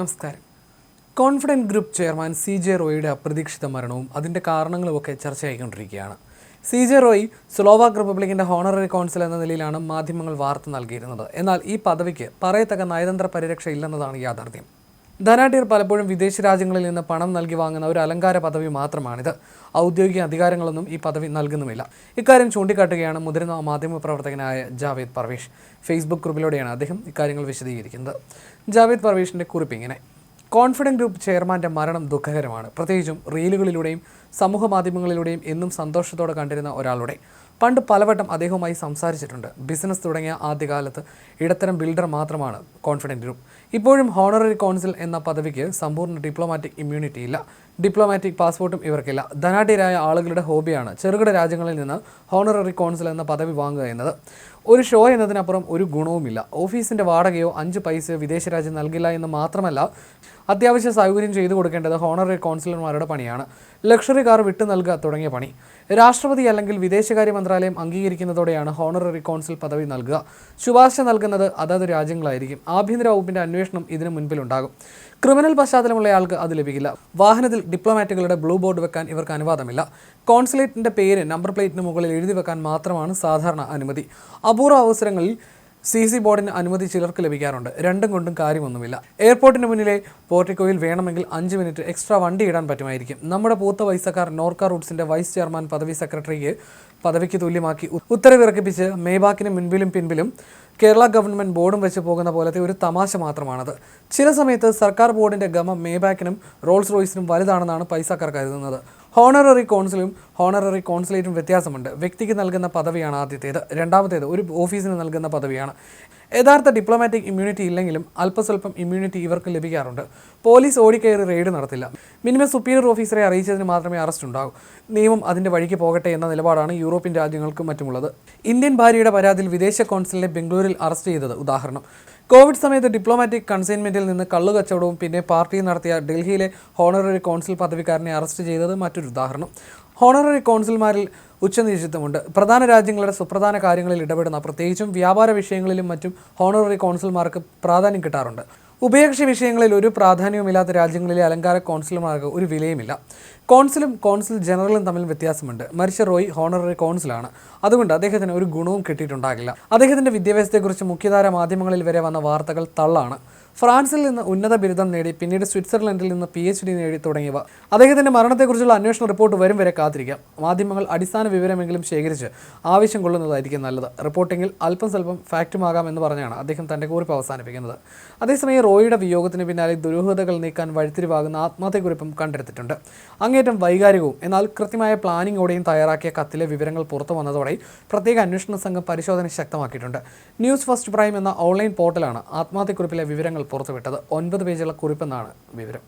നമസ്കാരം. Confident group chairman C J റോയിയുടെ അപ്രതീക്ഷിത മരണവും അതിന്റെ കാരണങ്ങളുമൊക്കെ ചർച്ചയായിക്കൊണ്ടിരിക്കുകയാണ്. സി ജെ റോയി സ്ലോവാക് റിപ്പബ്ലിക്കിന്റെ ഹോണററി കൗൺസിൽ എന്ന നിലയിലാണ് മാധ്യമങ്ങൾ വാർത്ത നൽകിയിരുന്നത്. എന്നാൽ ഈ പദവിക്ക് പറയത്തക്ക നയതന്ത്ര പരിരക്ഷ ഇല്ലെന്നതാണ് യാഥാർത്ഥ്യം. ധനാഢ്യർ പലപ്പോഴും വിദേശ രാജ്യങ്ങളിൽ നിന്ന് പണം നൽകി വാങ്ങുന്ന ഒരു അലങ്കാര പദവി മാത്രമാണിത്. ഔദ്യോഗിക അധികാരങ്ങളൊന്നും ഈ പദവി നൽകുന്നുമില്ല. ഇക്കാര്യം ചൂണ്ടിക്കാട്ടുകയാണ് മുതിർന്ന മാധ്യമപ്രവർത്തകനായ ജാവേദ് പർവേഷ്. ഫേസ്ബുക്ക് കുറിപ്പിലൂടെയാണ് അദ്ദേഹം ഇക്കാര്യങ്ങൾ വിശദീകരിക്കുന്നത്. ജാവേദ് പർവേഷിന്റെ കുറിപ്പ് ഇങ്ങനെ. കോൺഫിഡന്റ് ഗ്രൂപ്പ് ചെയർമാന്റെ മരണം ദുഃഖകരമാണ്. പ്രത്യേകിച്ചും റീലുകളിലൂടെയും സമൂഹ മാധ്യമങ്ങളിലൂടെയും എന്നും സന്തോഷത്തോടെ കണ്ടിരുന്ന ഒരാളുടെ. പണ്ട് പലവട്ടം അദ്ദേഹവുമായി സംസാരിച്ചിട്ടുണ്ട്. ബിസിനസ് തുടങ്ങിയ ആദ്യകാലത്ത് ഇടത്തരം ബിൽഡർ മാത്രമാണ് കോൺഫിഡന്റ് ഗ്രൂപ്പ്. ഇപ്പോഴും ഹോണററി കൗൺസിൽ എന്ന പദവിക്ക് സമ്പൂർണ ഡിപ്ലോമാറ്റിക് ഇമ്മ്യൂണിറ്റി ഇല്ല. ഡിപ്ലോമാറ്റിക് പാസ്പോർട്ടും ഇവർക്കില്ല. ധനാഢ്യരായ ആളുകളുടെ ഹോബിയാണ് ചെറുകിട രാജ്യങ്ങളിൽ നിന്ന് ഹോണററി കൗൺസിൽ എന്ന പദവി വാങ്ങുക എന്നത്. ഒരു ഷോ എന്നതിനപ്പുറം ഒരു ഗുണവുമില്ല. ഓഫീസിന്റെ വാടകയോ അഞ്ച് പൈസയോ വിദേശ രാജ്യം നൽകില്ല എന്ന് മാത്രമല്ല അത്യാവശ്യ സൗകര്യം ചെയ്തു കൊടുക്കേണ്ടത് ഹോണററി കൗൺസിലർമാരുടെ പണിയാണ്. ലക്ഷറി കാർ വിട്ടു നൽകുക തുടങ്ങിയ പണി. രാഷ്ട്രപതി അല്ലെങ്കിൽ വിദേശകാര്യ മന്ത്രാലയം അംഗീകരിക്കുന്നതോടെയാണ് ഹോണററി കൗൺസിൽ പദവി നൽകുക. ശുപാർശ നൽകുന്നത് അതത് രാജ്യങ്ങളായിരിക്കും. ആഭ്യന്തര വകുപ്പിന്റെ അന്വേഷണം ഇതിനു മുൻപിലുണ്ടാകും. ക്രിമിനൽ പശ്ചാത്തലമുള്ളയാൾക്ക് അത് ലഭിക്കില്ല. വാഹനത്തിൽ ഡിപ്ലോമാറ്റുകളുടെ ബ്ലൂ ബോർഡ് വെക്കാൻ ഇവർക്ക് അനുവാദമില്ല. കോൺസുലേറ്റിന്റെ പേര് നമ്പർ പ്ലേറ്റിന് മുകളിൽ എഴുതി വെക്കാൻ മാത്രമാണ് സാധാരണ അനുമതി. അപൂർവ അവസരങ്ങളിൽ സി സി ബോർഡിന് അനുമതി ചിലർക്ക് ലഭിക്കാറുണ്ട്. രണ്ടും കൊണ്ടും കാര്യമൊന്നുമില്ല. എയർപോർട്ടിന് മുന്നിലെ പോർട്ടിക്കോയിൽ വേണമെങ്കിൽ അഞ്ച് മിനിറ്റ് എക്സ്ട്രാ വണ്ടി ഇടാൻ പറ്റുമായിരിക്കും. നമ്മുടെ പൂത്ത പൈസക്കാർ നോർക്ക റൂട്ട്സിന്റെ വൈസ് ചെയർമാൻ പദവി സെക്രട്ടറിക്ക് പദവിക്ക് തുല്യമാക്കി ഉത്തരവിറക്കിപ്പിച്ച് മേബാക്കിന് മുൻപിലും പിൻപിലും കേരള ഗവൺമെന്റ് ബോർഡും വെച്ച് പോകുന്ന പോലത്തെ ഒരു തമാശ മാത്രമാണത്. ചില സമയത്ത് സർക്കാർ ബോർഡിന്റെ ഗമം മേബാക്കിനും റോൾസ് റോയ്സിനും വലുതാണെന്നാണ് പൈസക്കാർ കരുതുന്നത്. ഹോണററി കൗൺസിലും ഹോണററി കോൺസുലേറ്റും വ്യത്യാസമുണ്ട്. വ്യക്തിക്ക് നൽകുന്ന പദവിയാണ് ആദ്യത്തേത്. രണ്ടാമത്തേത് ഒരു ഓഫീസിന് നൽകുന്ന പദവിയാണ്. യഥാർത്ഥ ഡിപ്ലോമാറ്റിക് ഇമ്മ്യൂണിറ്റി ഇല്ലെങ്കിലും അല്പസ്വല്പം ഇമ്മ്യൂണിറ്റി ഇവർക്ക് ലഭിക്കാറുണ്ട്. പോലീസ് ഓടിക്കയറി റെയ്ഡ് നടത്തില്ല. മിനിമം സുപ്പീരിയർ ഓഫീസറെ അറിയിച്ചതിന് മാത്രമേ അറസ്റ്റ് ഉണ്ടാകൂ. നിയമം അതിന്റെ വഴിക്ക് പോകട്ടെ എന്ന നിലപാടാണ് യൂറോപ്യൻ രാജ്യങ്ങൾക്കും മറ്റുമുള്ളത്. ഇന്ത്യൻ ഭാര്യയുടെ പരാതിയിൽ വിദേശ കോൺസുലിനെ ബംഗളൂരിൽ അറസ്റ്റ് ചെയ്തത്. ഉദാഹരണം കോവിഡ് സമയത്ത് ഡിപ്ലോമാറ്റിക് കൺസൈൻമെന്റിൽ നിന്ന് കള്ളുകച്ചവടവും പിന്നെ പാർട്ടി നടത്തിയ ഡൽഹിയിലെ ഹോണററി കൗൺസിൽ പദവിക്കാരനെ അറസ്റ്റ് ചെയ്തത് മറ്റൊരു ഉദാഹരണം. ഹോണററി കൗൺസിൽമാരിൽ ഉച്ചനീചിത്വമുണ്ട്. പ്രധാന രാജ്യങ്ങളുടെ സുപ്രധാന കാര്യങ്ങളിൽ ഇടപെടുന്ന പ്രത്യേകിച്ചും വ്യാപാര വിഷയങ്ങളിലും മറ്റും ഹോണററി കൗൺസിൽമാർക്ക് പ്രാധാന്യം കിട്ടാറുണ്ട്. ഉഭയകക്ഷി വിഷയങ്ങളിൽ ഒരു പ്രാധാന്യവുമില്ലാത്ത രാജ്യങ്ങളിലെ അലങ്കാര കോൺസുലർമാർക്ക് ഒരു വിലയുമില്ല. കോൺസുലും കോൺസുൽ ജനറലും തമ്മിൽ വ്യത്യാസമുണ്ട്. മരിച്ച റോയ് ഹോണററി കോൺസുലാണ്. അതുകൊണ്ട് അദ്ദേഹത്തിന് ഒരു ഗുണവും കിട്ടിയിട്ടുണ്ടാകില്ല. അദ്ദേഹത്തിന്റെ വിദ്യാഭ്യാസത്തെക്കുറിച്ച് മുഖ്യധാര മാധ്യമങ്ങളിൽ വരെ വന്ന വാർത്തകൾ തള്ളാണ്. ഫ്രാൻസിൽ നിന്ന് ഉന്നത ബിരുദം നേടി പിന്നീട് സ്വിറ്റ്സർലൻഡിൽ നിന്ന് പി എച്ച് ഡി നേടി തുടങ്ങിയവ. അദ്ദേഹത്തിന്റെ മരണത്തെക്കുറിച്ചുള്ള അന്വേഷണ റിപ്പോർട്ട് വരും വരെ കാത്തിരിക്കാം. മാധ്യമങ്ങൾ അടിസ്ഥാന വിവരമെങ്കിലും ശേഖരിച്ച് ആവശ്യം കൊള്ളുന്നതായിരിക്കും നല്ലത്. റിപ്പോർട്ടിങ്ങിൽ അല്പം സ്വല്പം ഫാക്റ്റുമാകാം എന്ന് പറഞ്ഞാണ് അദ്ദേഹം തന്റെ കുറിപ്പ് അവസാനിപ്പിക്കുന്നത്. അതേസമയം റോയിയുടെ വിയോഗത്തിന് പിന്നാലെ ദുരൂഹതകൾ നീക്കാൻ വഴിത്തിരിവാകുന്ന ആത്മഹത്യക്കുറിപ്പും കണ്ടെടുത്തിട്ടുണ്ട്. അങ്ങേറ്റം വൈകാരികവും എന്നാൽ കൃത്യമായ പ്ലാനിങ്ങോടെയും തയ്യാറാക്കിയ കത്തിലെ വിവരങ്ങൾ പുറത്തു വന്നതോടെ പ്രത്യേക അന്വേഷണ സംഘം പരിശോധന ശക്തമാക്കിയിട്ടുണ്ട്. ന്യൂസ് ഫസ്റ്റ് പ്രൈം എന്ന ഓൺലൈൻ പോർട്ടലാണ് ആത്മഹത്യക്കുറിപ്പിലെ വിവരങ്ങൾ പുറത്തുവിട്ടത്. ഒൻപത് പേജുള്ള കുറിപ്പെന്നാണ് വിവരം.